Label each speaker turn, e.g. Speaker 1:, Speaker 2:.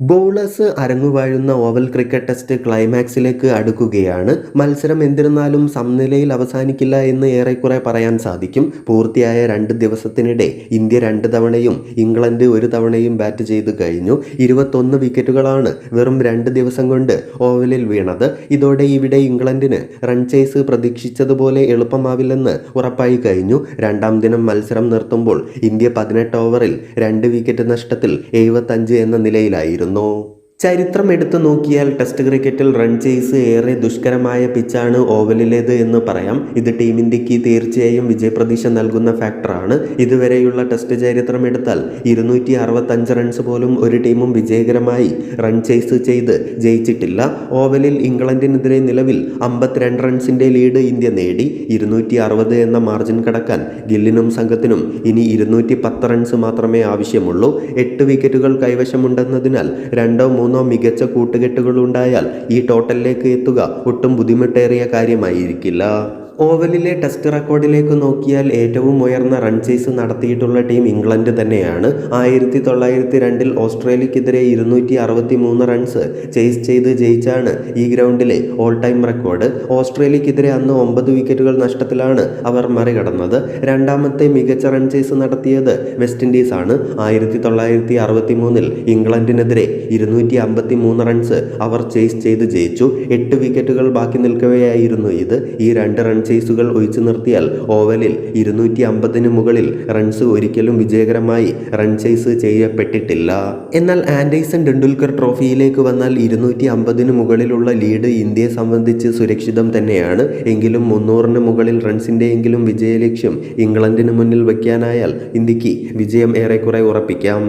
Speaker 1: Bowlers അരങ്ങുവാഴുന്ന Oval cricket test ക്ലൈമാക്സിലേക്ക് അടുക്കുകയാണ്. മത്സരം എന്നിരുന്നാലും സമനിലയിൽ അവസാനിക്കില്ല എന്ന് ഏറെക്കുറെ പറയാൻ സാധിക്കും. പൂർത്തിയായ രണ്ട് ദിവസത്തിനിടെ ഇന്ത്യ രണ്ട് തവണയും ഇംഗ്ലണ്ട് ഒരു തവണയും ബാറ്റ് ചെയ്തു കഴിഞ്ഞു. ഇരുപത്തൊന്ന് വിക്കറ്റുകളാണ് വെറും രണ്ട് ദിവസം കൊണ്ട് ഓവലിൽ വീണത്. ഇതോടെ ഇവിടെ ഇംഗ്ലണ്ടിന് റൺ ചേസ് പ്രതീക്ഷിച്ചതുപോലെ എളുപ്പമാവില്ലെന്ന് ഉറപ്പായി കഴിഞ്ഞു. രണ്ടാം ദിനം മത്സരം നിർത്തുമ്പോൾ ഇന്ത്യ പതിനെട്ട് ഓവറിൽ രണ്ട് വിക്കറ്റ് നഷ്ടത്തിൽ എഴുപത്തഞ്ച് എന്ന നിലയിലായിരുന്നു. の ചരിത്രം എടുത്തു നോക്കിയാൽ ടെസ്റ്റ് ക്രിക്കറ്റിൽ റൺ ചേസ് ഏറെ ദുഷ്കരമായ പിച്ചാണ് ഓവലിലേത് എന്ന് പറയാം. ഇത് ടീം ഇന്ത്യയ്ക്ക് തീർച്ചയായും വിജയപ്രതീക്ഷ നൽകുന്ന ഫാക്ടറാണ് ഇതുവരെയുള്ള ടെസ്റ്റ് ചരിത്രം എടുത്താൽ ഇരുന്നൂറ്റി അറുപത്തഞ്ച് റൺസ് പോലും ഒരു ടീമും വിജയകരമായി റൺ ചേസ് ചെയ്ത് ജയിച്ചിട്ടില്ല. ഓവലിൽ ഇംഗ്ലണ്ടിനെതിരെ നിലവിൽ അമ്പത്തിരണ്ട് റൺസിന്റെ ലീഡ് ഇന്ത്യ നേടി. ഇരുന്നൂറ്റി അറുപത് എന്ന മാർജിൻ കടക്കാൻ ഗില്ലിനും സംഘത്തിനും ഇനി ഇരുന്നൂറ്റി പത്ത് റൺസ് മാത്രമേ ആവശ്യമുള്ളൂ. എട്ട് വിക്കറ്റുകൾ കൈവശമുണ്ടെന്നതിനാൽ രണ്ടോ മൂന്നോ മികച്ച കൂട്ടുകെട്ടുകളുണ്ടായാൽ ഈ ടോട്ടലിലേക്ക് എത്തുക ഒട്ടും ബുദ്ധിമുട്ടേറിയ കാര്യമായിരിക്കില്ല. ഓവലിലെ ടെസ്റ്റ് റെക്കോർഡിലേക്ക് നോക്കിയാൽ ഏറ്റവും ഉയർന്ന റൺ ചേസ് നടത്തിയിട്ടുള്ള ടീം ഇംഗ്ലണ്ട് തന്നെയാണ്. ആയിരത്തി തൊള്ളായിരത്തി രണ്ടിൽ ഓസ്ട്രേലിയക്കെതിരെ ഇരുന്നൂറ്റി അറുപത്തി മൂന്ന് റൺസ് ചേസ് ചെയ്ത് ജയിച്ചാണ് ഈ ഗ്രൗണ്ടിലെ ഓൾ ടൈം റെക്കോർഡ് ഓസ്ട്രേലിയക്കെതിരെ അന്ന് ഒമ്പത് വിക്കറ്റുകൾ നഷ്ടത്തിലാണ് അവർ മറികടന്നത്. രണ്ടാമത്തെ മികച്ച റൺ ചേസ് നടത്തിയത് വെസ്റ്റ് ഇൻഡീസ് ആണ്. ആയിരത്തി തൊള്ളായിരത്തി അറുപത്തി മൂന്നിൽ ഇംഗ്ലണ്ടിനെതിരെ ഇരുന്നൂറ്റി അമ്പത്തി മൂന്ന് റൺസ് അവർ ചേസ് ചെയ്ത് ജയിച്ചു. എട്ട് വിക്കറ്റുകൾ ബാക്കി നിൽക്കവെയായിരുന്നു ഇത്. ഈ രണ്ട് റൺ ചേസുകൾ ഒഴിച്ചു നിർത്തിയാൽ ഓവലിൽ ഇരുന്നൂറ്റി അമ്പതിന് മുകളിൽ റൺസ് ഒരിക്കലും വിജയകരമായി റൺ ചേസ് ചെയ്യപ്പെട്ടിട്ടില്ല. എന്നാൽ ആൻഡേഴ്സൺ ടെണ്ടുൽക്കർ ട്രോഫിയിലേക്ക് വന്നാൽ ഇരുന്നൂറ്റി അമ്പതിന് മുകളിലുള്ള ലീഡ് ഇന്ത്യയെ സംബന്ധിച്ച് സുരക്ഷിതം തന്നെയാണ്. എങ്കിലും മുന്നൂറിന് മുകളിൽ റൺസിന്റെയെങ്കിലും വിജയലക്ഷ്യം ഇംഗ്ലണ്ടിന് മുന്നിൽ വയ്ക്കാനായാൽ ഇന്ത്യയ്ക്ക് വിജയം ഏറെക്കുറെ ഉറപ്പിക്കാം.